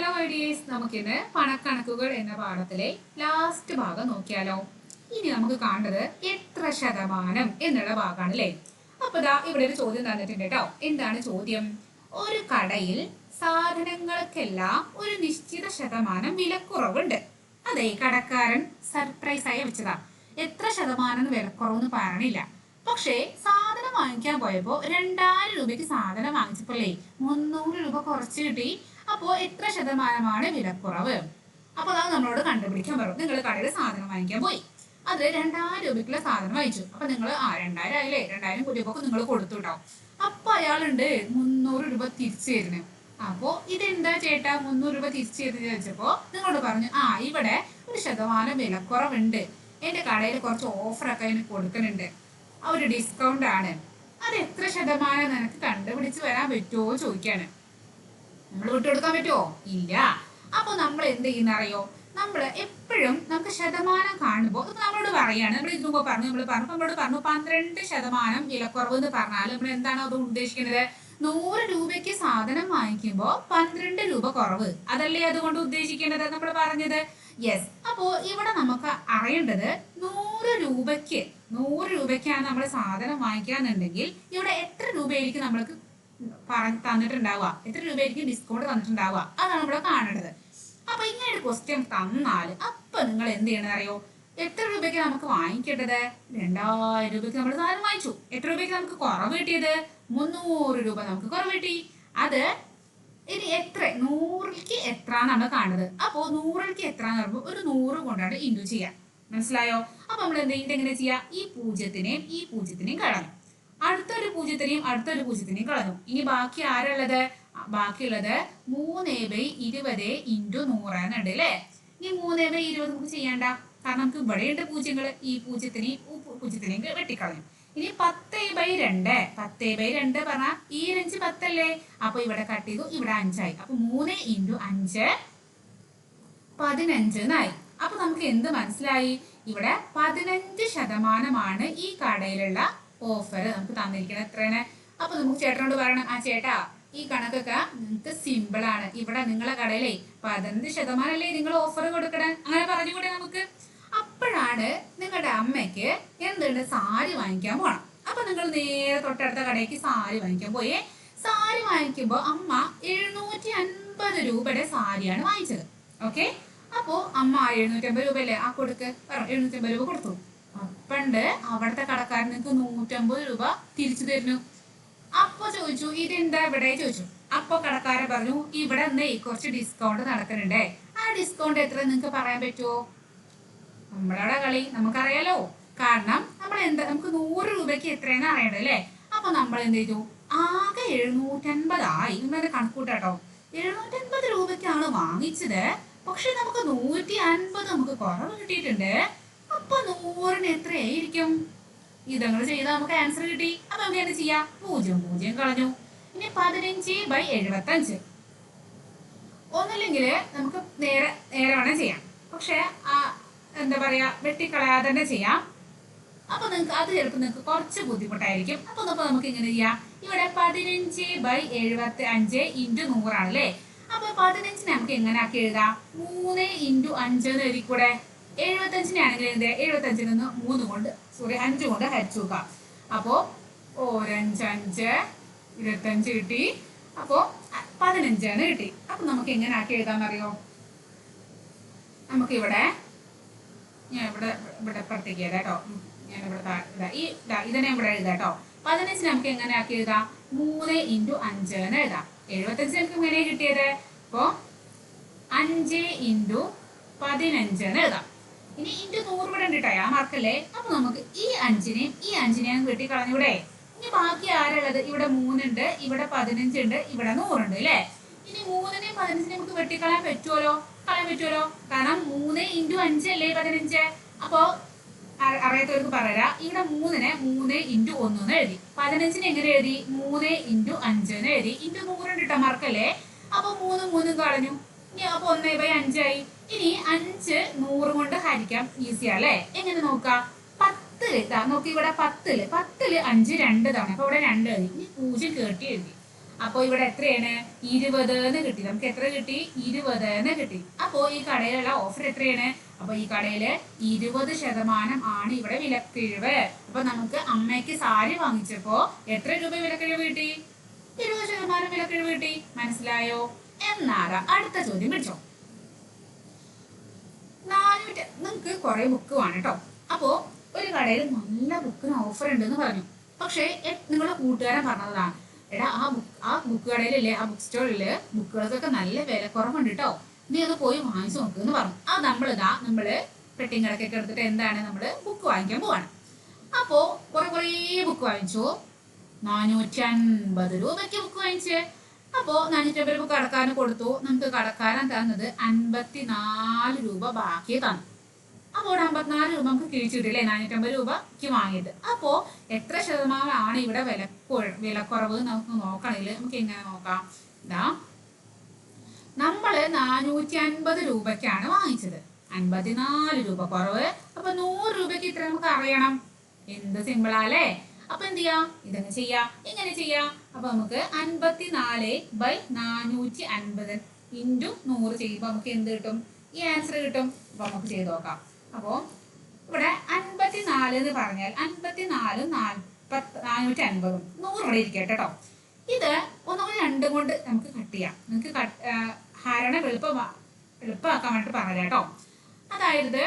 Hello ഐഡിയേഴ്സ് നമുക്കിന്ന് പണക്കണക്കുകൾ എന്ന പാഠത്തിലെ last ഭാഗം നോക്കിയാലോ. ഇനി നമുക്ക് കാണേണ്ടത് എത്ര ശതമാനം എന്നുള്ള ഭാഗമാണ് അല്ലേ അപ്പൊ ദാ ഇവിടെ ഒരു ചോദ്യം തന്നിട്ടുണ്ട് കേട്ടോ. എന്താണ് ചോദ്യം? ഒരു കടയിൽ സാധനങ്ങൾക്കെല്ലാം ഒരു നിശ്ചിത ശതമാനം വിലക്കുറവുണ്ട്. അതെ കടക്കാരൻ സർപ്രൈസ് ആയി വെച്ചതാ. എത്ര ശതമാനം വിലക്കുറവെന്ന് പറയണില്ല. പക്ഷേ സാധനം വാങ്ങിക്കാൻ പോയപ്പോ രണ്ടായിരം രൂപയ്ക്ക് സാധനം വാങ്ങിച്ചപ്പോഴേ മുന്നൂറ് രൂപ കുറച്ച് കിട്ടി. അപ്പോ എത്ര ശതമാനമാണ് വിലക്കുറവ്? അപ്പോൾ അത് നമ്മളോട് കണ്ടുപിടിക്കാൻ പറഞ്ഞു. നിങ്ങൾ കടയിൽ സാധനം വാങ്ങിക്കാൻ പോയി. അത് രണ്ടായിരം രൂപയ്ക്കുള്ള സാധനം വാങ്ങിച്ചു. അപ്പൊ നിങ്ങൾ ആ രണ്ടായിരം ആയില്ലേ? രണ്ടായിരം രൂപയൊക്കെ നിങ്ങൾ കൊടുത്തു കേട്ടോ അപ്പൊ അയാളുണ്ട് മുന്നൂറ് രൂപ തിരിച്ചു തരുന്നു. അപ്പോ ഇതെന്താ ചേട്ടാ മുന്നൂറ് രൂപ തിരിച്ചു തരുന്നത് ചോദിച്ചപ്പോ നിങ്ങളോട് പറഞ്ഞു ആ ഇവിടെ ഒരു ശതമാനം വിലക്കുറവുണ്ട്. എന്റെ കടയിൽ കുറച്ച് ഓഫറൊക്കെ അതിന് കൊടുക്കുന്നുണ്ട്. ഒരു ഡിസ്കൗണ്ട് ആണ്. അത് എത്ര ശതമാനം നിനക്ക് കണ്ടുപിടിച്ച് വരാൻ പറ്റുമോ ചോദിക്കാണ്. നമ്മൾ വിട്ടുകൊടുക്കാൻ പറ്റുമോ ഇല്ല. അപ്പൊ നമ്മൾ എന്ത് ചെയ്യുന്നറിയോ? നമ്മൾ എപ്പോഴും നമുക്ക് ശതമാനം കാണുമ്പോൾ ഇപ്പൊ നമ്മളോട് പറയാണ്. നമ്മൾ ഇതിനു മുമ്പ് പറഞ്ഞു നമ്മൾ പറഞ്ഞു. നമ്മളോട് പറഞ്ഞു പന്ത്രണ്ട് ശതമാനം വിലക്കുറവ് എന്ന് പറഞ്ഞാൽ നമ്മൾ എന്താണ് അത് ഉദ്ദേശിക്കുന്നത് നൂറ് രൂപയ്ക്ക് സാധനം വാങ്ങിക്കുമ്പോൾ പന്ത്രണ്ട് രൂപ കുറവ്. അതല്ലേ അതുകൊണ്ട് ഉദ്ദേശിക്കേണ്ടത്? നമ്മൾ പറഞ്ഞത്. യെസ് അപ്പോ ഇവിടെ നമുക്ക് അറിയേണ്ടത് നൂറ് രൂപയ്ക്ക് നൂറ് രൂപയ്ക്കാണ് നമ്മൾ സാധനം വാങ്ങിക്കാന്നുണ്ടെങ്കിൽ ഇവിടെ എത്ര രൂപയായിരിക്കും നമ്മൾക്ക് തന്നിട്ടുണ്ടാവുക. എത്ര രൂപയായിരിക്കും ഡിസ്കൗണ്ട് തന്നിട്ടുണ്ടാവുക? അതാണ് ഇവിടെ കാണേണ്ടത്. അപ്പൊ ഇങ്ങനെ ഒരു ക്വസ്റ്റ്യൻ തന്നാൽ അപ്പൊ നിങ്ങൾ എന്ത് ചെയ്യണം അറിയോ? എത്ര രൂപയ്ക്ക് നമുക്ക് വാങ്ങിക്കേണ്ടത്? രണ്ടായിരം രൂപയ്ക്ക് നമ്മൾ സാധനം വാങ്ങിച്ചു. എത്ര രൂപയ്ക്ക് നമുക്ക് കുറവ് കിട്ടിയത്? മുന്നൂറ് രൂപ നമുക്ക് കുറവ് കിട്ടി. അത് ഇനി എത്ര? നൂറിലേക്ക് എത്ര നമ്മൾ കാണുന്നത്. അപ്പോ നൂറിലേക്ക് എത്ര എന്ന് പറയുമ്പോൾ ഒരു നൂറ് കൊണ്ടാണ് ഇൻഡു ചെയ്യാം. മനസ്സിലായോ? അപ്പൊ നമ്മൾ എന്ത് എങ്ങനെ ചെയ്യാം? ഈ പൂജ്യത്തിനെയും ഈ പൂജ്യത്തിനെയും കളഞ്ഞു അടുത്തൊരു പൂജ്യത്തിനെയും അടുത്തൊരു പൂജ്യത്തിനെയും കളഞ്ഞു. ഇനി ബാക്കി ആരുള്ളത്? ബാക്കിയുള്ളത് മൂന്ന് ബൈ ഇരുപത് ഇന്റു നൂറ് എന്നുണ്ട് അല്ലേ? ഇനി മൂന്ന് ബൈ ഇരുപത് നമുക്ക് ചെയ്യണ്ട. കാരണം നമുക്ക് ഇവിടെയുണ്ട് പൂജ്യങ്ങൾ ഈ പൂജ്യത്തിനെയും പൂജ്യത്തിനെയും വെട്ടിക്കളഞ്ഞു. ഇനി പത്ത് ബൈ രണ്ട്. പത്ത് ബൈ രണ്ട് പറഞ്ഞാൽ ഈ അഞ്ച് പത്തല്ലേ? അപ്പൊ ഇവിടെ കട്ട് ചെയ്തു ഇവിടെ അഞ്ചായി. അപ്പൊ മൂന്ന് ഇന്റു അഞ്ച് പതിനഞ്ച് എന്നായി. അപ്പൊ നമുക്ക് എന്ത് മനസ്സിലായി? ഇവിടെ പതിനഞ്ച് ശതമാനമാണ് ഈ കടയിലുള്ള ഓഫർ നമുക്ക് തന്നിരിക്കുന്നത് എത്രയാണ്? അപ്പൊ നമുക്ക് ചേട്ടനോട് പറയണം ആ ചേട്ടാ ഈ കണക്കൊക്കെ നിങ്ങൾക്ക് സിമ്പിൾ ആണ്. ഇവിടെ നിങ്ങളെ കടയിലേ പതിനഞ്ച് ശതമാനല്ലേ നിങ്ങൾ ഓഫർ കൊടുക്കണം? അങ്ങനെ പറഞ്ഞുകൂടെ നമുക്ക്. അപ്പോഴാണ് നിങ്ങളുടെ അമ്മയ്ക്ക് എന്തുണ്ട്? സാരി വാങ്ങിക്കാൻ പോണം. അപ്പൊ നിങ്ങൾ നേരെ തൊട്ടടുത്ത കടയ്ക്ക് സാരി വാങ്ങിക്കാൻ പോയി. സാരി വാങ്ങിക്കുമ്പോ അമ്മ എഴുന്നൂറ്റി അൻപത് രൂപയുടെ സാരിയാണ് വാങ്ങിച്ചത്. ഓക്കെ? അപ്പോ അമ്മ 750 രൂപ അല്ലേ ആ കൊടുക്ക്? എഴുന്നൂറ്റി എഴുന്നൂറ്റമ്പത് രൂപ കൊടുത്തു. അപ്പണ്ട് അവിടുത്തെ കടക്കാരൻ നിങ്ങൾക്ക് നൂറ്റമ്പത് രൂപ തിരിച്ചു തരുന്നു. അപ്പൊ ചോദിച്ചു ഇതെന്താ ഇവിടെ? ചോദിച്ചു. അപ്പൊ കടക്കാരൻ പറഞ്ഞു ഇവിടെ നിന്ന് കുറച്ച് ഡിസ്കൗണ്ട് നടക്കുന്നുണ്ടേ. ആ ഡിസ്കൗണ്ട് എത്ര നിങ്ങൾക്ക് പറയാൻ പറ്റുമോ നമ്മളവിടെ കളി നമുക്കറിയാലോ. കാരണം നമ്മൾ എന്താ നമുക്ക് നൂറ് രൂപയ്ക്ക് എത്രയെന്ന് അറിയണ്ടത് അല്ലേ? അപ്പൊ നമ്മൾ എന്ത് ചെയ്തു? ആകെ എഴുന്നൂറ്റൻപതായി ഇന്നത് കണക്കൂട്ടോ എഴുന്നൂറ്റൻപത് രൂപയ്ക്കാണ് വാങ്ങിച്ചത്. പക്ഷെ നമുക്ക് നൂറ്റി അൻപത് നമുക്ക് കുറവ് കിട്ടിയിട്ടുണ്ട്. അപ്പൊ നൂറിന് എത്രയായിരിക്കും? ഇതങ്ങൾ ചെയ്താൽ നമുക്ക് ആൻസർ കിട്ടി. അപ്പൊ നമുക്ക് എന്ത് ചെയ്യാം? പൂജ്യം പൂജ്യം കളഞ്ഞു. ഇനി പതിനഞ്ച് ബൈ എഴുപത്തി അഞ്ച് ഒന്നില്ലെങ്കിൽ നമുക്ക് നേരെ നേരെ വേണം ചെയ്യാം. പക്ഷെ എന്താ പറയാ വെട്ടിക്കളയാതെ തന്നെ ചെയ്യാം. അപ്പൊ നിങ്ങൾക്ക് അത് ചിലപ്പോൾ നിങ്ങൾക്ക് കുറച്ച് ബുദ്ധിമുട്ടായിരിക്കും. അപ്പൊ ഇപ്പൊ നമുക്ക് ഇങ്ങനെ ചെയ്യാം. ഇവിടെ പതിനഞ്ച് ബൈ എഴുപത്തി അഞ്ച് ഇന്റു നൂറാണ് അല്ലേ? അപ്പൊ പതിനഞ്ചിനെ നമുക്ക് എങ്ങനെ ആക്കി എഴുതാം? മൂന്ന് ഇന്റു അഞ്ച് എന്ന് എഴുതിക്കൂടെ? എഴുപത്തഞ്ചിനാണെങ്കിൽ എന്ത്? എഴുപത്തഞ്ചിൽ നിന്ന് മൂന്ന് കൊണ്ട് സോറി അഞ്ച് കൊണ്ട് ഹരിച്ചു നോക്കാം. അപ്പോ ഓരഞ്ച് അഞ്ച് ഇരുപത്തഞ്ച് കിട്ടി. അപ്പോ പതിനഞ്ചാണ് കിട്ടി. അപ്പൊ നമുക്ക് എങ്ങനെ ആക്കി എഴുതാമെന്നറിയോ? നമുക്കിവിടെ ഞാൻ ഇവിടെ ഇവിടെ എഴുതാം കേട്ടോ. ഞാൻ ഇവിടെ. ഈ ഇതാ ഇതിനെ ഇവിടെ എഴുതാം കേട്ടോ. പതിനഞ്ച് നമുക്ക് എങ്ങനെ ആക്കി എഴുതാം? മൂന്ന് ഇന്റു അഞ്ച് എന്ന് എഴുതാം. എഴുപത്തഞ്ച് നമുക്ക് എങ്ങനെ കിട്ടിയത്? അപ്പോ അഞ്ച് ഇന്റു പതിനഞ്ച് എന്ന് എഴുതാം. ഇനി ഇന്റു നൂറ് ഇവിടെ ഉണ്ട് കേട്ടോ ആ മാർക്കല്ലേ അപ്പൊ നമുക്ക് ഈ അഞ്ചിനെയും ഈ അഞ്ചിനെയും വെട്ടി കളഞ്ഞൂടെ ഇനി ബാക്കി ആരുള്ളത്? ഇവിടെ മൂന്നുണ്ട് ഇവിടെ പതിനഞ്ചുണ്ട് ഇവിടെ നൂറുണ്ട് അല്ലേ? ഇനി മൂന്നിനെയും പതിനഞ്ചിനെയും നമുക്ക് വെട്ടിക്കളയാൻ പറ്റുമല്ലോ കളയാൻ പറ്റുമല്ലോ കാരണം മൂന്ന് ഇന്റു അഞ്ചല്ലേ പതിനഞ്ച്? അപ്പോ അറിയാത്തവർക്ക് പറയാം ഇവിടെ മൂന്നിനെ മൂന്ന് ഇന്റു ഒന്ന് എഴുതി. പതിനഞ്ചിന് എങ്ങനെ എഴുതി? മൂന്ന് ഇന്റു അഞ്ച് എഴുതി. ഇന്റു നൂറുണ്ട് കേട്ടോ മാർക്കല്ലേ അപ്പൊ മൂന്ന് മൂന്നും കളഞ്ഞു. അപ്പൊ ഒന്നേ ബൈ അഞ്ചായി. ഇനി അഞ്ച് നൂറ് കൊണ്ട് ഹരിക്കാം. ഈസിയാ അല്ലേ? എങ്ങനെ നോക്കാം? പത്തിൽ ഇതാ നോക്കി ഇവിടെ പത്തിൽ. പത്തിൽ അഞ്ച് രണ്ട് തവണ. അപ്പൊ ഇവിടെ രണ്ട് എഴുതി ഇനി പൂജ്യം കേട്ടി എഴുതി. അപ്പൊ ഇവിടെ എത്രയാണ്? ഇരുപത് എന്ന് കിട്ടി. നമുക്ക് എത്ര കിട്ടി? ഇരുപത് എന്ന് കിട്ടി. അപ്പോ ഈ കടയിലുള്ള ഓഫർ എത്രയാണ്? അപ്പൊ ഈ കടയിൽ ഇരുപത് ശതമാനം ആണ് ഇവിടെ വിലക്കിഴിവ്. അപ്പൊ നമുക്ക് അമ്മയ്ക്ക് സാരി വാങ്ങിച്ചപ്പോ എത്ര രൂപ വിലക്കിഴിവ് കിട്ടി? ഇരുപത് ശതമാനം വിലക്കിഴിവ് കിട്ടി. മനസ്സിലായോ? എന്നാറാ അടുത്ത ചോദ്യം പിടിച്ചോ. നാനൂറ്റി നിങ്ങൾക്ക് കുറെ ബുക്ക് വേണം കേട്ടോ. അപ്പോ ഒരു കടയിൽ നല്ല ബുക്കിന് ഓഫർ ഉണ്ടെന്ന് പറഞ്ഞു. പക്ഷേ നിങ്ങളെ കൂട്ടുകാരൻ പറഞ്ഞതാണ് എടാ ആ ബുക്ക് ആ ബുക്ക് കടയിലല്ലേ ആ ബുക്ക് സ്റ്റോറിൽ ബുക്കുകൾക്കൊക്കെ നല്ല വില കുറവുണ്ട് കേട്ടോ നീ അത് പോയി വാങ്ങിച്ചു നോക്ക് എന്ന് പറഞ്ഞു. അത് നമ്മളിതാ നമ്മൾ പെട്ടിങ് കടക്കൊക്കെ എടുത്തിട്ട് എന്താണ് നമ്മൾ ബുക്ക് വാങ്ങിക്കാൻ പോവാണ്. അപ്പോ കുറെ കുറേ ബുക്ക് വാങ്ങിച്ചു. നാനൂറ്റി അൻപത് രൂപയ്ക്ക് ബുക്ക് വാങ്ങിച്ച്. അപ്പോ നാനൂറ്റി അമ്പത് രൂപ കടക്കാരന് കൊടുത്തു. നമുക്ക് കടക്കാരൻ തന്നത് അൻപത്തിനാല് രൂപ ബാക്കി തന്നു. അപ്പോൾ അമ്പത്തിനാല് രൂപ നമുക്ക് കിഴിച്ചു കിട്ടില്ലേ നാനൂറ്റമ്പത് രൂപയ്ക്ക് വാങ്ങിയത്. അപ്പോ എത്ര ശതമാനമാണ് ഇവിടെ വില വിലക്കുറവ് നമുക്ക് നോക്കണമെങ്കിൽ നമുക്ക് എങ്ങനെ നോക്കാം? ഇതാ നമ്മൾ നാനൂറ്റി അൻപത് രൂപയ്ക്കാണ് വാങ്ങിച്ചത്. അൻപത്തിനാല് രൂപ കുറവ്. അപ്പൊ നൂറ് രൂപയ്ക്ക് ഇത്ര നമുക്ക് അറിയണം. എന്ത് സിമ്പിളാ അല്ലേ അപ്പൊ എന്ത് ചെയ്യാം? ഇതങ്ങ് ചെയ്യാം. ഇങ്ങനെ ചെയ്യാം. അപ്പൊ നമുക്ക് അൻപത്തിനാല് ബൈ നാനൂറ്റി അൻപത് ഇന്റു നൂറ് ചെയ്യുമ്പോൾ നമുക്ക് എന്ത് കിട്ടും? ഈ ആൻസർ കിട്ടും. അപ്പൊ നമുക്ക് ചെയ്ത് നോക്കാം. അപ്പോ ഇവിടെ അൻപത്തിനാല് എന്ന് പറഞ്ഞാൽ അൻപത്തിനാലും നാൽപ്പത്തി നാനൂറ്റി അൻപതും നൂറ് ഇവിടെ ഇരിക്കട്ടെ കേട്ടോ. ഇത് ഒന്നുകൂടി രണ്ടും കൊണ്ട് നമുക്ക് കട്ട് ചെയ്യാം. നിങ്ങൾക്ക് ഹരണ എളുപ്പം എളുപ്പമാക്കാൻ വേണ്ടിട്ട് പറഞ്ഞ കേട്ടോ. അതായത്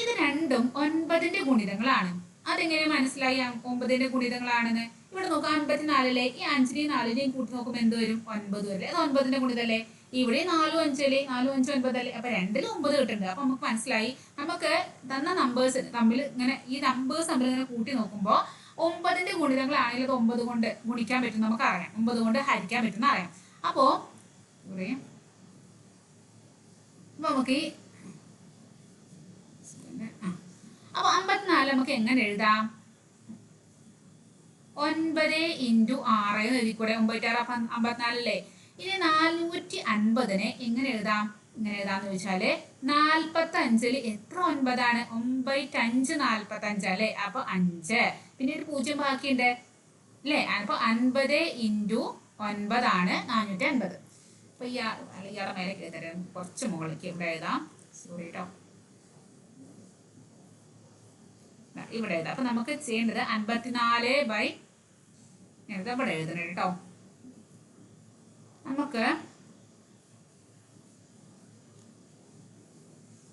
ഇത് രണ്ടും ഒൻപതിന്റെ ഗുണിതങ്ങളാണ്. അതെങ്ങനെ മനസ്സിലായി? ഒമ്പതിന്റെ ഗുണിതങ്ങളാണെന്ന്. ഇവിടെ നോക്കുക അൻപത്തിനാലിലെ ഈ അഞ്ചിനെയും നാലിനെയും കൂട്ടി നോക്കുമ്പോൾ എന്ത് വരും? ഒൻപത് വരും. അത് ഒൻപതിന്റെ ഗുണിതല്ലേ ഇവിടെ നാലും അഞ്ചല്ലേ? നാലും അഞ്ചും ഒൻപതല്ലേ? അപ്പൊ രണ്ടിലും ഒമ്പത് കിട്ടുന്നുണ്ട്. അപ്പൊ നമുക്ക് മനസ്സിലായി. നമുക്ക് തന്ന നമ്പേഴ്സ് തമ്മിൽ ഇങ്ങനെ ഈ നമ്പേഴ്സ് തമ്മിൽ ഇങ്ങനെ കൂട്ടി നോക്കുമ്പോൾ ഒമ്പതിന്റെ ഗുണിതങ്ങളാണെങ്കിൽ അത് ഒമ്പത് കൊണ്ട് ഗുണിക്കാൻ പറ്റും നമുക്ക് അറിയാം ഒമ്പത് കൊണ്ട് ഹരിക്കാൻ പറ്റുന്ന അറിയാം. അപ്പോ നമുക്ക് ഈ. അപ്പൊ അമ്പത്തിനാല് നമുക്ക് എങ്ങനെ എഴുതാം? ഒൻപത് ഇന്റു ആറ് എന്ന് എഴുതിക്കൂടെ കൂടെ ഒമ്പത്താറ് അമ്പത്തിനാലല്ലേ? ഇനി നാനൂറ്റി അൻപതിനെ എങ്ങനെ എഴുതാം? ഇങ്ങനെ എഴുതാന്ന് ചോദിച്ചാൽ നാൽപ്പത്തി അഞ്ചിൽ എത്ര ഒൻപതാണ്? നാൽപ്പത്തി അഞ്ച് അല്ലേ? അപ്പൊ അഞ്ച്. പിന്നെ ഒരു പൂജ്യം ബാക്കിയുണ്ട് അല്ലേ? അപ്പൊ അൻപത് ഇന്റു ഒൻപതാണ് നാനൂറ്റി അൻപത് അപ്പൊ ഇയാൾ ഇയാളെ മേലെ എഴുതരാം കുറച്ച് മുകളിലേക്ക് ഇവിടെ എഴുതാം. സോറി കേട്ടോ ഇവിടെ എഴുതാം. അപ്പൊ നമുക്ക് ചെയ്യേണ്ടത് അൻപത്തിനാല് ബൈ എഴുതാം ഇവിടെ എഴുതണം കേട്ടോ. നമുക്ക്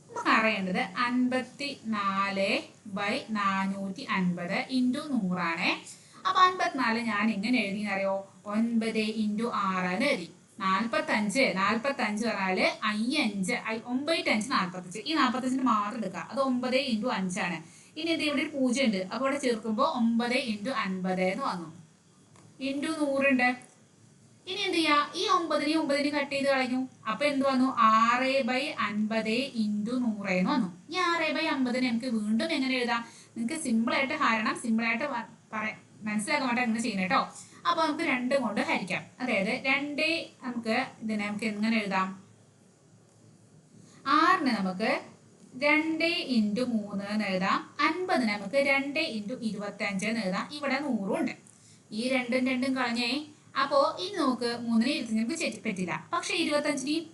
നമുക്ക് അറിയേണ്ടത് അൻപത്തി നാല് ബൈ നാനൂറ്റി അൻപത് ഇന്റു നൂറാണ്. അപ്പൊ അൻപത്തിനാല് ഞാൻ എങ്ങനെ എഴുതി അറിയോ? ഒൻപത് ഇന്റു ആറാണ് എഴുതി. നാൽപ്പത്തഞ്ച് നാൽപ്പത്തഞ്ച് പറഞ്ഞാൽ അയ്യഞ്ച് ഐ- ഒമ്പത്തഞ്ച് നാൽപ്പത്തഞ്ച് ഈ നാൽപ്പത്തഞ്ചിന് മാത്രം എടുക്കുക. അത് ഒമ്പത് ഇന്റു അഞ്ചാണ്. ഇനി ഇത് ഇവിടെ പൂജ്യം ഉണ്ട് അപ്പൊ ഇവിടെ ചേർക്കുമ്പോൾ ഒമ്പത് ഇന്റു അൻപത് എന്ന് വന്നു. ഇന്റു നൂറുണ്ട്. ഇനി എന്ത് ചെയ്യാ? ഈ ഒമ്പതിനെ ഒമ്പതിനെ കട്ട് ചെയ്ത് കളഞ്ഞു. അപ്പൊ എന്ത് വന്നു? ആറ് ബൈ അൻപത് ഇന്റു നൂറ് എന്ന് വന്നു. ഈ ആറ് ബൈ അമ്പതിനെ നമുക്ക് വീണ്ടും എങ്ങനെ എഴുതാം? നിങ്ങൾക്ക് സിമ്പിൾ ആയിട്ട് ഹരണം സിമ്പിൾ ആയിട്ട് പറയാം പറ- മനസ്സിലാക്കാൻ വേണ്ടി അങ്ങനെ ചെയ്യണം കേട്ടോ അപ്പൊ നമുക്ക് രണ്ടും കൊണ്ട് ഹരിക്കാം. അതായത് രണ്ട് നമുക്ക് ഇതിനെ നമുക്ക് എങ്ങനെ എഴുതാം? ആറിന് നമുക്ക് രണ്ട് ഇന്റു മൂന്ന് എന്ന് എഴുതാം. അൻപതിന് നമുക്ക് രണ്ട് ഇന്റു ഇരുപത്തി അഞ്ച് എന്ന് എഴുതാം. ഇവിടെ നൂറും ഉണ്ട്. ഈ രണ്ടും രണ്ടും കളഞ്ഞേ. അപ്പോ ഇനി നമുക്ക് മൂന്നിനെ ഇരുപത്തഞ്ചിനും ചെറ്റി പറ്റില്ല. പക്ഷെ ഇരുപത്തഞ്ചിനെയും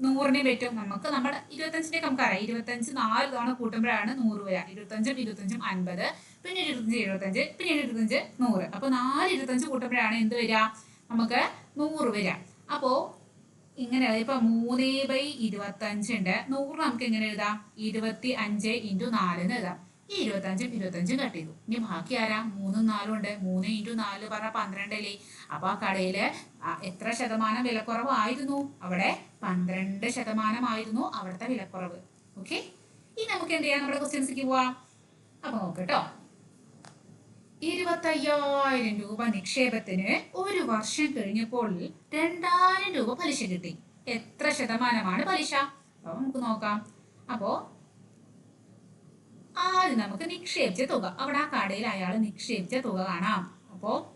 നൂറിനെയും പറ്റും. നമുക്ക് നമ്മുടെ ഇരുപത്തഞ്ചിനെ നമുക്ക് അറിയാം. ഇരുപത്തഞ്ച് നാല് തവണ കൂട്ടുമ്പോഴാണ് നൂറ് വരിക. ഇരുപത്തഞ്ചും ഇരുപത്തഞ്ചും അൻപത്. പിന്നെ ഇരുപത്തഞ്ച് എഴുപത്തഞ്ച് പിന്നെ ഇരുപത്തഞ്ച് നൂറ്. അപ്പൊ നാല് ഇരുപത്തഞ്ച് കൂട്ടുമ്പോഴാണ് എന്ത് വരിക? നമുക്ക് നൂറ് വരിക. അപ്പോ ഇങ്ങനെ ഇപ്പൊ മൂന്ന് ബൈ ഇരുപത്തഞ്ച് ഉണ്ട്. നൂറ് നമുക്ക് എങ്ങനെ എഴുതാം? ഇരുപത്തി അഞ്ച് ഇന്റു നാലിന് എഴുതാം. ഈ ഇരുപത്തഞ്ചും ഇരുപത്തഞ്ചും കട്ട് ചെയ്തു ഇനി ബാക്കി ആരാ? മൂന്നും നാലും ഉണ്ട്. മൂന്ന് ഇന്റു നാല് പറഞ്ഞാൽ പന്ത്രണ്ടല്ലേ? അപ്പൊ ആ കടയിൽ എത്ര ശതമാനം വിലക്കുറവ് ആയിരുന്നു അവിടെ പന്ത്രണ്ട് ശതമാനമായിരുന്നു അവിടുത്തെ വിലക്കുറവ്. ഓക്കെ? ഇനി നമുക്ക് എന്ത് ചെയ്യാം? നമ്മുടെ ക്വസ്റ്റ്യൻസിലേക്ക് പോവാം. അപ്പൊ നോക്കട്ടോ. ഇരുപത്തയ്യായിരം രൂപ നിക്ഷേപത്തിന് ഒരു വർഷം കഴിഞ്ഞപ്പോൾ രണ്ടായിരം രൂപ പലിശ കിട്ടി. എത്ര ശതമാനമാണ് പലിശ? അപ്പൊ നമുക്ക് നോക്കാം. അപ്പോ ആദ്യം നമുക്ക് നിക്ഷേപിച്ച തുക? അവിടെ ആ കടയിൽ അയാൾ നിക്ഷേപിച്ച തുക കാണാം. അപ്പോ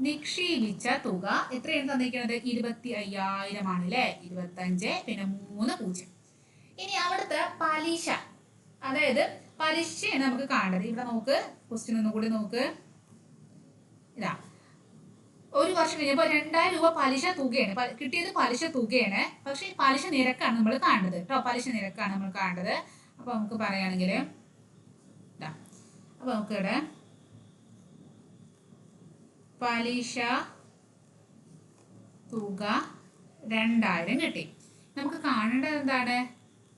നിക്ഷേപിച്ച തുക എത്രയാണ് തന്നിരിക്കുന്നത്? ഇരുപത്തി അയ്യായിരം ആണ് അല്ലെ? ഇരുപത്തി അഞ്ച് പിന്നെ മൂന്ന് പൂജ്യം. ഇനി അവിടുത്തെ പലിശ. അതായത് പലിശയാണ് നമുക്ക് കാണേണ്ടത്. ഇവിടെ നോക്ക്. ക്വസ്റ്റ്യൻ ഒന്നും കൂടി നോക്ക്. ഇതാ. ഒരു വർഷം കഴിഞ്ഞപ്പോൾ രണ്ടായിരം രൂപ പലിശ തുകയാണ്. കിട്ടിയത് പലിശ തുകയാണ്. പക്ഷെ പലിശ നിരക്കാണ് നമ്മൾ കാണുന്നത് കേട്ടോ. പലിശ നിരക്കാണ് നമ്മൾ കാണുന്നത്. അപ്പൊ നമുക്ക് പറയുകയാണെങ്കിൽ ഇതാ അപ്പൊ നമുക്ക് ഇവിടെ പലിശ തുക രണ്ടായിരം കിട്ടി. നമുക്ക് കാണേണ്ടത് എന്താണ്?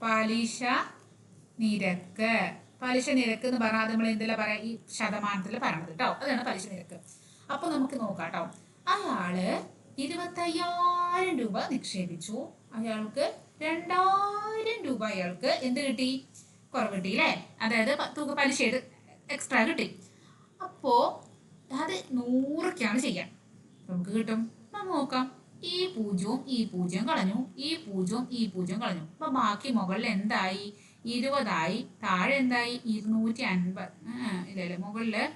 പലിശ നിരക്ക്. പലിശ നിരക്ക് എന്ന് പറഞ്ഞാൽ നമ്മൾ എന്തെല്ലാം പറയാ? ഈ ശതമാനത്തിൽ പറയണത് കേട്ടോ. അതാണ് പലിശ നിരക്ക്. അപ്പൊ നമുക്ക് നോക്കാം കേട്ടോ. അയാൾ ഇരുപത്തയ്യായിരം രൂപ നിക്ഷേപിച്ചു. അയാൾക്ക് രണ്ടായിരം രൂപ അയാൾക്ക് എന്ത് കിട്ടി? കുറവ് കിട്ടി അല്ലേ അതായത് തുക പലിശ എക്സ്ട്രാ കിട്ടി. അപ്പോ അത് നൂറൊക്കെയാണ് ചെയ്യാൻ. നമുക്ക് കിട്ടും. നമുക്ക് നോക്കാം. ഈ പൂജ്യവും ഈ പൂജ്യം കളഞ്ഞു. ഈ പൂജ്യവും ഈ പൂജ്യം കളഞ്ഞു. അപ്പൊ ബാക്കി മുകളിൽ എന്തായി? ഇരുപതായി. താഴെ എന്തായി? ഇരുന്നൂറ്റി അൻപത്. ആ, ഇല്ല ഇല്ല മുകളിൽ?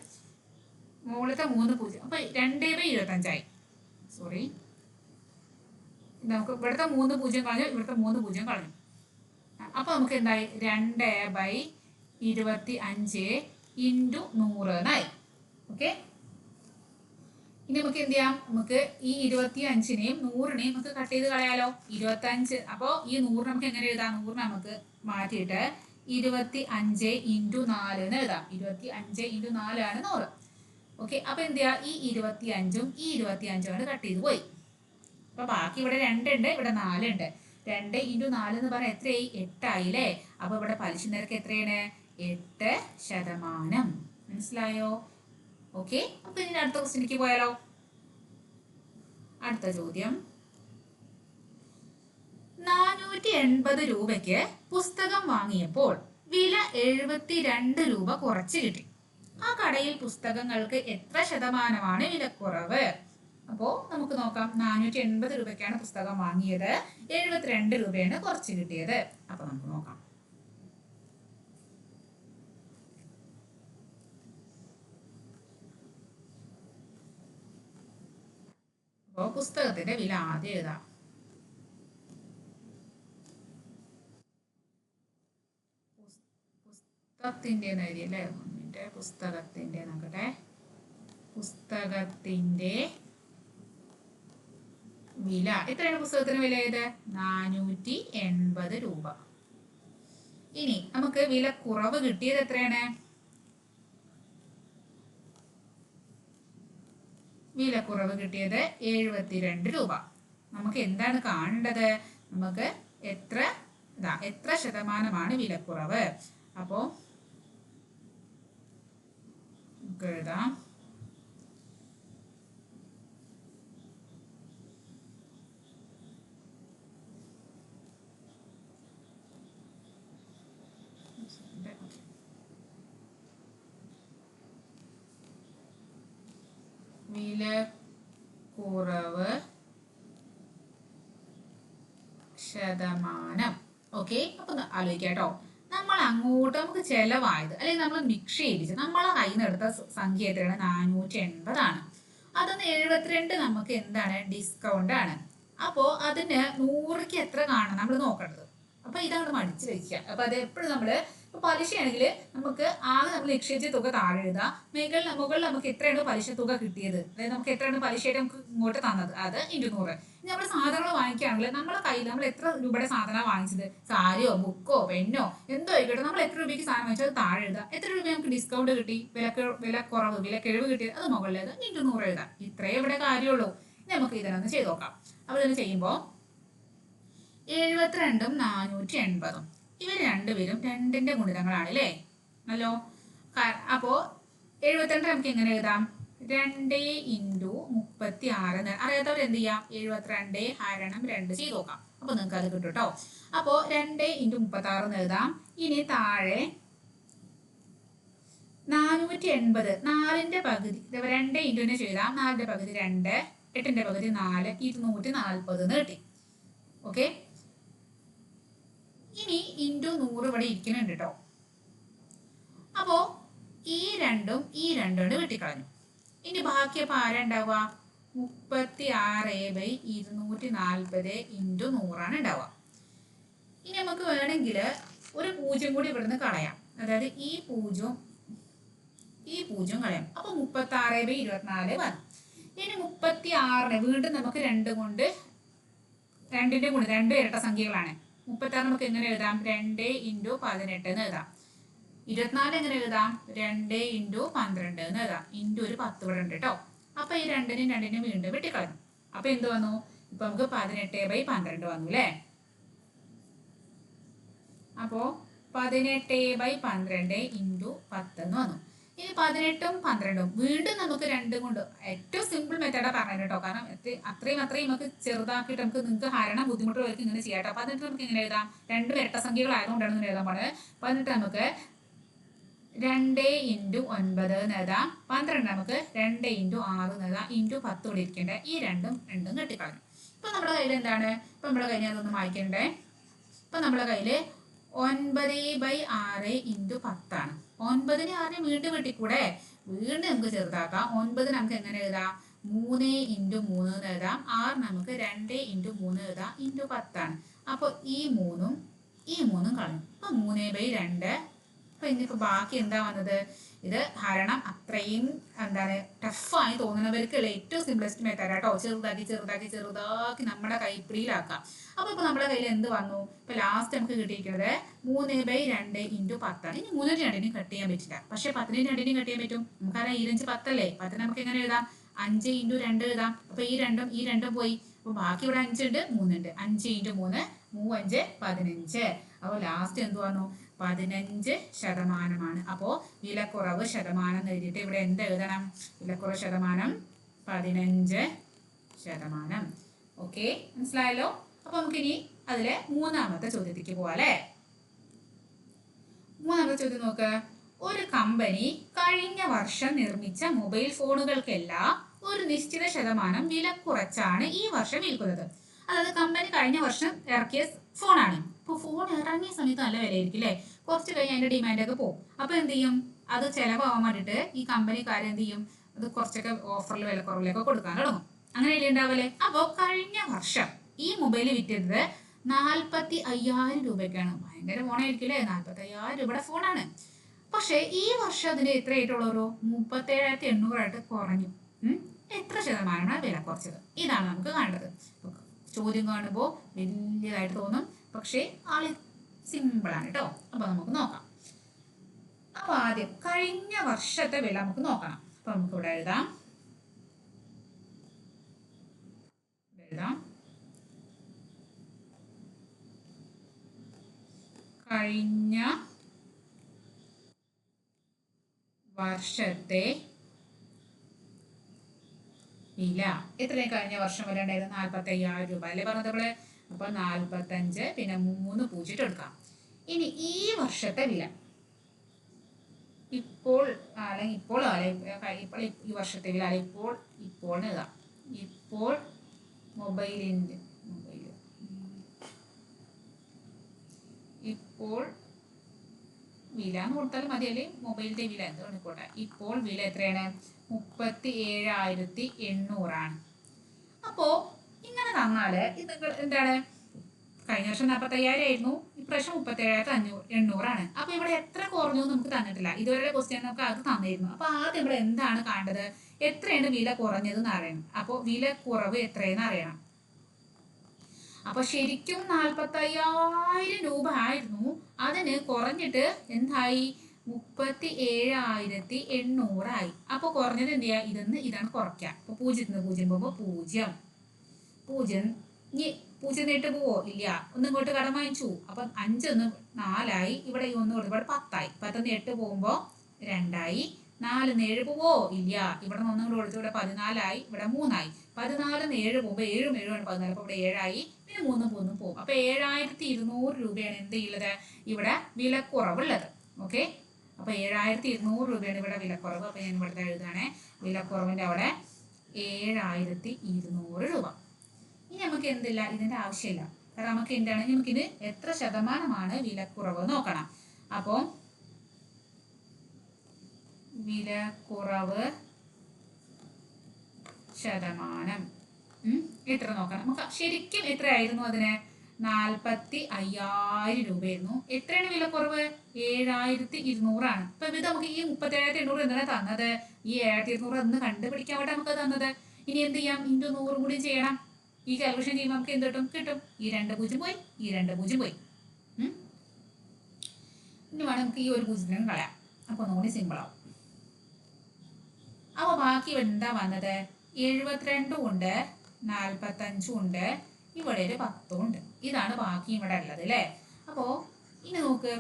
മുകളിലത്തെ മൂന്ന് പൂജ്യം. അപ്പൊ രണ്ടേ ബൈ ഇരുപത്തഞ്ചായി. സോറി നമുക്ക് ഇവിടുത്തെ മൂന്ന് പൂജ്യം കളഞ്ഞു ഇവിടുത്തെ മൂന്ന് പൂജ്യം കളഞ്ഞു. അപ്പൊ നമുക്ക് എന്തായി? രണ്ട് ബൈ ഇരുപത്തി അഞ്ച് ഇന്റു നൂറ് എന്നായി ഓക്കെ ഇനി നമുക്ക് എന്ത് ചെയ്യാം? നമുക്ക് ഈ ഇരുപത്തി അഞ്ചിനെയും നൂറിനെയും നമുക്ക് കട്ട് ചെയ്ത് കളയാലോ? ഇരുപത്തി അഞ്ച് അപ്പോ ഈ നൂറ് നമുക്ക് എങ്ങനെ എഴുതാം? നൂറിന് നമുക്ക് മാറ്റിയിട്ട് ഇരുപത്തി അഞ്ച് ഇന്റു നാല് എന്ന് എഴുതാം. ഇരുപത്തി അഞ്ച് ഇന്റു നാലാണ് നൂറ്. ഓക്കെ അപ്പൊ എന്ത് ചെയ്യാ? ഈ ഇരുപത്തി അഞ്ചും ഈ ഇരുപത്തി അഞ്ചും ആണ് കട്ട് ചെയ്ത് പോയി. അപ്പൊ ബാക്കി ഇവിടെ രണ്ടുണ്ട് ഇവിടെ നാലുണ്ട്. രണ്ട് ഇന്റു നാല് എന്ന് പറഞ്ഞാൽ എത്രയായി? എട്ടായില്ലേ? അപ്പൊ ഇവിടെ പലിശ നിരക്ക് എത്രയാണ്? എട്ട് ശതമാനം. മനസ്സിലായോ? ഓക്കെ അപ്പൊ ഇനി അടുത്ത ക്വസ്റ്റിനിക്ക് പോയാലോ? അടുത്ത ചോദ്യം. നാനൂറ്റി എൺപത് രൂപയ്ക്ക് പുസ്തകം വാങ്ങിയപ്പോൾ വില എഴുപത്തിരണ്ട് രൂപ കുറച്ച് കിട്ടി. ആ കടയിൽ പുസ്തകങ്ങൾക്ക് എത്ര ശതമാനമാണ് വിലക്കുറവ്? അപ്പോ നമുക്ക് നോക്കാം. നാനൂറ്റി എൺപത് രൂപയ്ക്കാണ് പുസ്തകം വാങ്ങിയത്. എഴുപത്തിരണ്ട് രൂപയാണ് കുറച്ച് കിട്ടിയത്. അപ്പൊ നമുക്ക് നോക്കാം. അപ്പോ പുസ്തകത്തിന്റെ വില ആദ്യം എഴുതാം. പുസ്- പുസ്തകത്തിന്റെ എന്ന് എഴുതിയല്ലേ പുസ്തകത്തിന്റെ നോക്കട്ടെ. പുസ്തകത്തിന്റെ വില. എത്രയാണ് പുസ്തകത്തിന് വില ഏത് നാനൂറ്റി എൺപത് രൂപ. ഇനി നമുക്ക് വില കുറവ് കിട്ടിയത് എത്രയാണ്? വില കുറവ് കിട്ടിയത് എഴുപത്തിരണ്ട് രൂപ. നമുക്ക് എന്താണ് കാണേണ്ടത്? നമുക്ക് എത്ര ഇതാ എത്ര ശതമാനമാണ് വിലക്കുറവ്? അപ്പോ നമുക്ക് എഴുതാം. വില കുറവ് ശതമാനം. ഓക്കെ അപ്പൊ ആലോചിക്കാം കേട്ടോ നമ്മൾ അങ്ങോട്ട് നമുക്ക് ചെലവായത് അല്ലെങ്കിൽ നമ്മൾ നിക്ഷേപിച്ച് നമ്മളെ കയ്യിൽ നിന്ന് എടുത്ത സംഖ്യ എത്രയാണ് നാനൂറ്റി എൺപതാണ് അതൊന്ന് എഴുപത്തിരണ്ട് നമുക്ക് എന്താണ്? ഡിസ്കൗണ്ട് ആണ്. അപ്പോ അതിന് നൂറിക്ക് എത്ര കാണണം? നമ്മൾ നോക്കേണ്ടത്. അപ്പൊ ഇതാണ് മടിച്ചു വെക്കുക അപ്പൊ അത് എപ്പോഴും നമ്മൾ ഇപ്പൊ പലിശയാണെങ്കിൽ നമുക്ക് ആകെ നമ്മൾ നിക്ഷേപിച്ച തുക താഴെ എഴുതാം. മുകളിൽ മുകളിൽ നമുക്ക് എത്രയാണ് പലിശ തുക കിട്ടിയത്? അതായത് നമുക്ക് എത്രയാണ് പലിശയായിട്ട് നമുക്ക് ഇങ്ങോട്ട് തന്നത്? അത് ഇരുന്നൂറ്. നൂറ് ഇനി നമ്മൾ സാധനങ്ങൾ വാങ്ങിക്കുകയാണെങ്കിൽ നമ്മളെ കയ്യിൽ നമ്മൾ എത്ര രൂപയുടെ സാധനം വാങ്ങിച്ചത്? സാരിയോ ബുക്കോ പെണ്ണോ എന്തോ ആയിക്കോട്ടെ. നമ്മൾ എത്ര രൂപയ്ക്ക് സാധനം വാങ്ങിച്ചത് അത് താഴെ എഴുതാം. എത്ര രൂപ നമുക്ക് ഡിസ്കൗണ്ട് കിട്ടി? വില വില കുറവ് വില കിഴിവ് കിട്ടിയത്? അത് മുകളിൽ എഴുതാം. ഇരുന്നൂറ് എഴുതാം. ഇത്രയേ ഇവിടെ കാര്യമുള്ളൂ. ഇനി നമുക്ക് ഇതിനൊന്ന് ചെയ്ത് നോക്കാം. അപ്പോൾ ഇതിന് ചെയ്യുമ്പോൾ എഴുപത്തിരണ്ടും നാനൂറ്റി എൺപതും. ഇവർ രണ്ടുപേരും രണ്ടിന്റെ ഗുണിതങ്ങളാണ് അല്ലേ? അല്ലോ അപ്പോ എഴുപത്തിരണ്ട് നമുക്ക് എങ്ങനെ എഴുതാം? രണ്ട് ഇന്റു മുപ്പത്തി ആറ് അറിയാത്തവർ എന്ത് ചെയ്യാം? എഴുപത്തിരണ്ട് ഹരണം രണ്ട് ചെയ്ത് നോക്കാം. അപ്പൊ നിങ്ങൾക്ക് അത് കിട്ടും കേട്ടോ അപ്പോ രണ്ട് ഇന്റു മുപ്പത്തി ആറ് എന്ന് എഴുതാം. ഇനി താഴെ നാനൂറ്റി എൺപത് നാലിന്റെ പകുതി രണ്ട് ഇന്റുവിനെ ചെയ്താം നാലിന്റെ പകുതി രണ്ട് എട്ടിന്റെ പകുതി നാല് ഇരുന്നൂറ്റി നാൽപ്പത് എന്ന് കിട്ടി. ഓക്കെ? ഇനി ഇന്റു നൂറ് ഇവിടെ ഇരിക്കുന്നുണ്ട് കേട്ടോ അപ്പോ ഈ രണ്ടും ഈ രണ്ടും കിട്ടിക്കളഞ്ഞു ഇനി ബാക്കി അപ്പൊ ആരാ ഉണ്ടാവുക മുപ്പത്തി ആറ് ബൈ ഇരുന്നൂറ്റി നാൽപ്പത് ഇന്റു നൂറാണ് ഉണ്ടാവുക ഇനി നമുക്ക് വേണമെങ്കിൽ ഒരു പൂജ്യം കൂടി ഇവിടുന്ന് കളയാം. അതായത് ഈ പൂജ്യം ഈ പൂജ്യം കളയാം. അപ്പൊ മുപ്പത്തി ആറ് ബൈ ഇരുപത്തിനാല് വന്നു. ഇനി മുപ്പത്തി ആറിന് വീണ്ടും നമുക്ക് രണ്ട് കൊണ്ട് രണ്ടിന്റെ ഗുണം രണ്ട് ഇരട്ട സംഖ്യകളാണ്. മുപ്പത്തി ആറ് നമുക്ക് എങ്ങനെ എഴുതാം? രണ്ട് ഇന്റു പതിനെട്ട് എന്ന് എഴുതാം. ഇരുപത്തിനാല് എങ്ങനെ എഴുതാം? രണ്ട് ഇന്റു പന്ത്രണ്ട് എന്ന് എഴുതാം. ഇന്റു ഒരു പത്ത് ഇവിടെ ഉണ്ട് കേട്ടോ അപ്പൊ ഈ രണ്ടിനും രണ്ടിനും വീണ്ടും വെട്ടിക്കളഞ്ഞു. അപ്പൊ എന്ത് വന്നു? ഇപ്പൊ നമുക്ക് പതിനെട്ട് ബൈ പന്ത്രണ്ട് വന്നു അല്ലേ അപ്പോ പതിനെട്ട് ബൈ പന്ത്രണ്ട് ഇന്റു പത്ത് എന്ന് വന്നു. ഇനി പതിനെട്ടും പന്ത്രണ്ടും. വീണ്ടും നമുക്ക് രണ്ടും കൊണ്ട് ഏറ്റവും സിമ്പിൾ മെത്തേഡാ പറഞ്ഞത് കേട്ടോ. കാരണം അത്രയും അത്രയും നമുക്ക് ചെറുതാക്കിയിട്ട് നമുക്ക് നിങ്ങൾക്ക് ഹരണം ബുദ്ധിമുട്ടുള്ളവർക്ക് ഇങ്ങനെ ചെയ്യാം കേട്ടോ. പതിനെട്ട് നമുക്ക് ഇങ്ങനെ എഴുതാം? രണ്ട് ഇരട്ട സംഖ്യകളായതുകൊണ്ടാണ് ഇങ്ങനെ എഴുതാൻ പാടുന്നത് പതിനെട്ട് നമുക്ക് രണ്ട് ഇന്റു ഒൻപത് എഴുതാം. പന്ത്രണ്ട് നമുക്ക് രണ്ട് ഇന്റു ആറ് എഴുതാം. ഇന്റു പത്ത് കൂടി ഈ രണ്ടും രണ്ടും കെട്ടിക്കളഞ്ഞു. ഇപ്പൊ നമ്മുടെ കയ്യിൽ എന്താണ്? ഇപ്പൊ നമ്മുടെ കയ്യിൽ അതൊന്ന് വായിക്കണ്ടേ ഇപ്പൊ നമ്മുടെ കയ്യിൽ ഒൻപത് ബൈ ആറ് ഇന്റു പത്താണ്. ഒൻപതിന് ആറിന് വീണ്ടും വെട്ടിക്കൂടെ? വീണ്ടും നമുക്ക് ചെറുതാക്കാം. ഒൻപത് നമുക്ക് എങ്ങനെ എഴുതാം? മൂന്ന് ഇന്റു മൂന്ന് എന്ന് എഴുതാം. ആറ് നമുക്ക് രണ്ട് ഇന്റു മൂന്ന് എഴുതാം. ഇന്റു പത്താണ്. അപ്പോൾ ഈ മൂന്നും ഈ മൂന്നും കളഞ്ഞു. അപ്പൊ മൂന്ന് ബൈ രണ്ട്. അപ്പൊ ഇനിയിപ്പോൾ ബാക്കി എന്താ വന്നത്? ഇത് ഹരണം അത്രയും എന്താണ് ടഫായി തോന്നുന്നവർക്കുള്ള ഏറ്റവും സിംപ്ലസ്റ്റ് മെത്തേഡ് കേട്ടോ. ചെറുതാക്കി ചെറുതാക്കി ചെറുതാക്കി നമ്മുടെ കൈപ്പിടിയിലാക്കാം. അപ്പൊ ഇപ്പൊ നമ്മുടെ കയ്യിൽ എന്ത് വന്നു? ഇപ്പൊ ലാസ്റ്റ് നമുക്ക് കിട്ടിയിരിക്കുന്നത് മൂന്ന് ബൈ രണ്ട് ഇന്റു പത്താണ് ഇനി മൂന്നിന് രണ്ടിനും കട്ട് ചെയ്യാൻ പറ്റില്ല. പക്ഷെ പത്തിന് രണ്ടിനും കട്ട് ചെയ്യാൻ പറ്റും. നമുക്കറിയാം ഈരഞ്ച് പത്തല്ലേ പത്തിന് നമുക്ക് എങ്ങനെ എഴുതാം? അഞ്ച് ഇന്റു രണ്ട് എഴുതാം. അപ്പൊ ഈ രണ്ടും ഈ രണ്ടും പോയി. അപ്പൊ ബാക്കി ഇവിടെ അഞ്ചുണ്ട് മൂന്നുണ്ട് അഞ്ച് ഇന്റു മൂന്ന് മൂവഞ്ച് പതിനഞ്ച്. അപ്പോൾ ലാസ്റ്റ് എന്ത് വന്നു? പതിനഞ്ച് ശതമാനമാണ്. അപ്പോൾ വിലക്കുറവ് ശതമാനം എന്ന് എഴുതിയിട്ട് ഇവിടെ എന്ത് എഴുതണം? വിലക്കുറവ് ശതമാനം പതിനഞ്ച് ശതമാനം. ഓക്കെ മനസ്സിലായല്ലോ? അപ്പൊ നമുക്കിനി അതിലെ മൂന്നാമത്തെ ചോദ്യത്തിലേക്ക് പോവാം അല്ലേ? മൂന്നാമത്തെ ചോദ്യം നോക്ക്. ഒരു കമ്പനി കഴിഞ്ഞ വർഷം നിർമ്മിച്ച മൊബൈൽ ഫോണുകൾക്കെല്ലാം ഒരു നിശ്ചിത ശതമാനം വില കുറച്ചാണ് ഈ വർഷം വിൽക്കുന്നത്. അതായത് കമ്പനി കഴിഞ്ഞ വർഷം ഇറക്കിയ ഫോണാണ് ഇപ്പൊ ഫോൺ ഇറങ്ങിയ സമയത്ത് നല്ല വിലയായിരിക്കും അല്ലേ കുറച്ച് കഴിഞ്ഞ് അതിന്റെ ഡിമാൻഡ് ഒക്കെ പോകും. അപ്പൊ എന്ത് ചെയ്യും? അത് ചെലവാകാൻ വേണ്ടിയിട്ട് ഈ കമ്പനിക്കാർ എന്ത് ചെയ്യും? അത് കുറച്ചൊക്കെ ഓഫറിൽ വിലക്കുറവിലൊക്കെ കൊടുക്കാൻ തുടങ്ങും. അങ്ങനെയല്ലേ ഉണ്ടാവല്ലേ അപ്പൊ കഴിഞ്ഞ വർഷം ഈ മൊബൈൽ വിറ്റത് നാൽപ്പത്തി അയ്യായിരം രൂപയ്ക്കാണ്. ഭയങ്കര ഫോണായിരിക്കും അല്ലേ നാൽപ്പത്തി അയ്യായിരം രൂപയുടെ ഫോണാണ് പക്ഷേ ഈ വർഷം അതിന് എത്ര ആയിട്ടുള്ളവരോ മുപ്പത്തേഴായിരത്തി എണ്ണൂറായിട്ട് കുറഞ്ഞു. എത്ര ശതമാനമാണ് വില കുറച്ചത് ഇതാണ് നമുക്ക് കാണേണ്ടത്. ചോദ്യം കാണുമ്പോൾ വലിയതായിട്ട് തോന്നും. പക്ഷേ ആൾ സിമ്പിളാണ് കേട്ടോ അപ്പൊ നമുക്ക് നോക്കാം. അപ്പൊ ആദ്യം കഴിഞ്ഞ വർഷത്തെ വില നമുക്ക് നോക്കണം. അപ്പൊ നമുക്ക് ഇവിടെ എഴുതാം. എഴുതാം. കഴിഞ്ഞ വർഷത്തെ വില. എത്രയും കഴിഞ്ഞ വർഷം വരെ ഉണ്ടായിരുന്നു നാൽപ്പത്തി അയ്യായിരം രൂപ. അല്ലേ പറഞ്ഞത് അപ്പൊ നാൽപ്പത്തഞ്ച് പിന്നെ മൂന്ന് പൂജ്യം എടുക്കാം ഇനി ഈ വർഷത്തെ വില. ഇപ്പോൾ അല്ലെങ്കിൽ ഇപ്പോൾ അല്ലെ ഇപ്പോൾ ഈ വർഷത്തെ വില അല്ലെ ഇപ്പോൾ ഇപ്പോൾ എഴുതാം. ഇപ്പോൾ മൊബൈലിന്റെ മൊബൈൽ ഇപ്പോൾ വില എന്ന് കൊടുത്താലും മതി അല്ലെങ്കിൽ മൊബൈലിന്റെ വില എന്ത് ആയിക്കോട്ടെ ഇപ്പോൾ വില എത്രയാണ്? മുപ്പത്തി ഏഴായിരത്തി എണ്ണൂറാണ്. അപ്പോ ഇങ്ങനെ തന്നാൽ ഇത് എന്താണ്? കഴിഞ്ഞ വർഷം നാൽപ്പത്തി അയ്യായിരമായിരുന്നു ഇപ്രാവശ്യം മുപ്പത്തി ഏഴായിരത്തി അഞ്ഞൂറ് എണ്ണൂറാണ്. അപ്പൊ ഇവിടെ എത്ര കുറഞ്ഞു നമുക്ക് തന്നിട്ടില്ല. ഇതുവരെ ക്വസ്റ്റ്യൻ നമുക്ക് അത് തന്നിരുന്നു. അപ്പൊ ആദ്യം നമ്മൾ എന്താണ് കാണേണ്ടത് എത്രയാണ് വില കുറഞ്ഞത് എന്ന് അറിയണം. അപ്പോൾ വില കുറവ് എത്രയെന്ന് അറിയണം. അപ്പൊ ശരിക്കും നാൽപ്പത്തി അയ്യായിരം രൂപ ആയിരുന്നു. അതിന് കുറഞ്ഞിട്ട് എന്തായി? മുപ്പത്തി ഏഴായിരത്തി എണ്ണൂറായി. അപ്പൊ കുറഞ്ഞത് എന്ത് ചെയ്യാ? ഇതെന്ന് ഇതാണ് കുറയ്ക്കുക അപ്പൊ പൂജ്യത്തിന് പൂജ്യം പോകുമ്പോ പൂജ്യം. പൂജ്യം. ഇനി പൂജ്യം നീട്ട് പോവോ? ഇല്ല. ഒന്ന് ഇങ്ങോട്ട് കടം വാങ്ങിച്ചു. അപ്പൊ അഞ്ചൊന്ന് നാലായി. ഇവിടെ ഒന്ന് കൊടുത്തു ഇവിടെ പത്തായി. പത്തൊന്ന് എട്ട് പോകുമ്പോ? രണ്ടായി. നാല് ഏഴ് പോവോ? ഇല്ല. ഇവിടെ നിന്ന് ഒന്നും കൂടെ കൊടുത്തു ഇവിടെ പതിനാലായി. ഇവിടെ മൂന്നായി. പതിനാല് ഏഴ് പോകുമ്പോൾ ഏഴും ഏഴുമാണ് പതിനാല്. അപ്പോൾ ഇവിടെ ഏഴായി. പിന്നെ മൂന്നും മൂന്നും പോകും. അപ്പോൾ ഏഴായിരത്തി ഇരുന്നൂറ് രൂപയാണ് എന്ത് ചെയ്യുന്നത്? ഇവിടെ വിലക്കുറവുള്ളത്. ഓക്കെ? അപ്പൊ ഏഴായിരത്തി ഇരുന്നൂറ് രൂപയാണ് ഇവിടെ വിലക്കുറവ്. അപ്പോൾ ഞാൻ ഇവിടുത്തെ എഴുതാണ് വിലക്കുറവിന്റെ അവിടെ ഏഴായിരത്തി ഇരുന്നൂറ് രൂപ. ഇനി നമുക്ക് എന്തില്ല ഇതിന്റെ ആവശ്യമില്ല. കാരണം നമുക്ക് എന്താണ് നമുക്കിത് എത്ര ശതമാനമാണ് വിലക്കുറവ് നോക്കണം. അപ്പോൾ വിലക്കുറവ് ശതമാനം. എത്ര നോക്കണം? നമുക്ക് ശരിക്കും എത്രയായിരുന്നു അതിന്? നാൽപ്പത്തി അയ്യായിരം രൂപയായിരുന്നു. എത്രയാണ് വിലക്കുറവ്? ഏഴായിരത്തി ഇരുന്നൂറാണ്. അപ്പൊ ഇത് നമുക്ക് ഈ മുപ്പത്തി ഏഴായിരത്തി എണ്ണൂറ് എന്താണ് തന്നത്? ഈ ഏഴായിരത്തി ഇരുന്നൂറ് എന്ന് കണ്ടുപിടിക്കാൻ വേണ്ടി നമുക്ക് തന്നത്. ഇനി എന്ത് ചെയ്യാം? ഇന്റു നൂറും കൂടി ചെയ്യണം. ഈ കാൽക്കുലേഷൻ ചെയ്യുമ്പോൾ നമുക്ക് എന്ത് കിട്ടും? ഈ രണ്ട് പൂജ്യം പോയി ഈ രണ്ട് പൂജ്യം പോയി. ഇനി വേണം നമുക്ക് ഈ ഒരു പൂജ്യത്തിനും കളയാം. അപ്പൊ ഒന്നുകൂടി സിമ്പിൾ ആവും. അപ്പൊ ബാക്കി എന്താ വന്നത്? എഴുപത്തിരണ്ടും ഉണ്ട് നാൽപ്പത്തഞ്ചും ഉണ്ട് ഇവിടെ ഒരു പത്തും ഉണ്ട്. ഇതാണ് ബാക്കി ഇവിടെ ഉള്ളത് അല്ലേ? അപ്പോ ഇനി നോക്ക്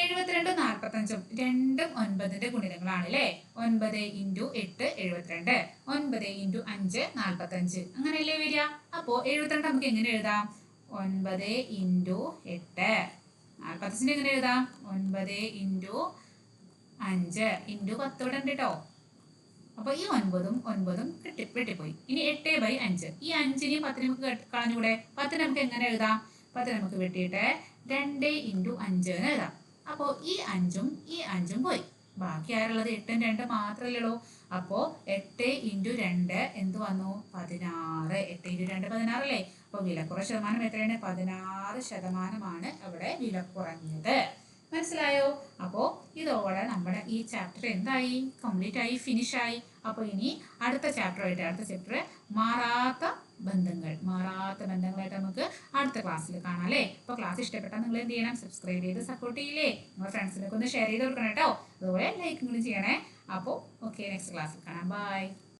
എഴുപത്തിരണ്ടും നാൽപ്പത്തഞ്ചും രണ്ടും ഒൻപതിന്റെ ഗുണിതങ്ങളാണ് അല്ലേ ഒൻപത് ഇന്റു എട്ട് എഴുപത്തിരണ്ട് ഒൻപത് ഇന്റു അഞ്ച് നാൽപ്പത്തഞ്ച് അങ്ങനെയല്ലേ വരിക? അപ്പോ എഴുപത്തിരണ്ട് നമുക്ക് എങ്ങനെ എഴുതാം? ഒൻപത് ഇന്റു എട്ട്. നാൽപ്പത്തഞ്ചിന് എങ്ങനെ എഴുതാം? ഒൻപത് ഇന്റു അഞ്ച്. ഇന്റു പത്ത് ഇവിടെ ഉണ്ട് കേട്ടോ. അപ്പൊ ഈ ഒൻപതും ഒൻപതും കിട്ടി വെട്ടിപ്പോയി ഇനി എട്ട് ബൈ അഞ്ച്. ഈ അഞ്ചിനെയും പത്തിനെ നമുക്ക് കളഞ്ഞുകൂടെ? പത്തിന് നമുക്ക് എങ്ങനെ എഴുതാം? പത്തിന് നമുക്ക് വെട്ടിയിട്ട് രണ്ട് ഇന്റു അഞ്ച് എന്ന് എഴുതാം. അപ്പോൾ ഈ അഞ്ചും ഈ അഞ്ചും പോയി. ബാക്കി ആരുള്ളത് എട്ടും രണ്ടും മാത്രമല്ലേ ഉള്ളൂ അപ്പോൾ എട്ട് ഇന്റു രണ്ട് എന്ത് വന്നു? പതിനാറ്. എട്ട് ഇന്റു രണ്ട് പതിനാറല്ലേ? അപ്പോൾ വിലക്കുറ ശതമാനം എത്രയാണ്? പതിനാറ് ശതമാനമാണ് അവിടെ വില കുറഞ്ഞത്. മനസ്സിലായോ? അപ്പോൾ ഇതോടെ നമ്മുടെ ഈ ചാപ്റ്റർ എന്തായി? കംപ്ലീറ്റ് ആയി ഫിനിഷ് ആയി. അപ്പോൾ ഇനി അടുത്ത ചാപ്റ്റർ ആയിട്ട് അടുത്ത ചാപ്റ്റർ മാറാത്ത ബന്ധങ്ങൾ. മാറാത്ത ബന്ധങ്ങളായിട്ട് നമുക്ക് അടുത്ത ക്ലാസ്സിൽ കാണാം അല്ലേ? അപ്പോൾ ക്ലാസ് ഇഷ്ടപ്പെട്ടാൽ നിങ്ങൾ എന്ത് ചെയ്യണം? സബ്സ്ക്രൈബ് ചെയ്ത് സപ്പോർട്ട് ചെയ്യില്ലേ? നിങ്ങളുടെ ഫ്രണ്ട്സിനൊക്കെ ഒന്ന് ഷെയർ ചെയ്ത് കൊടുക്കണം കേട്ടോ. അതുപോലെ ലൈക്കും കൂടി ചെയ്യണേ. അപ്പോൾ ഓക്കെ നെക്സ്റ്റ് ക്ലാസ്സിൽ കാണാം. ബൈ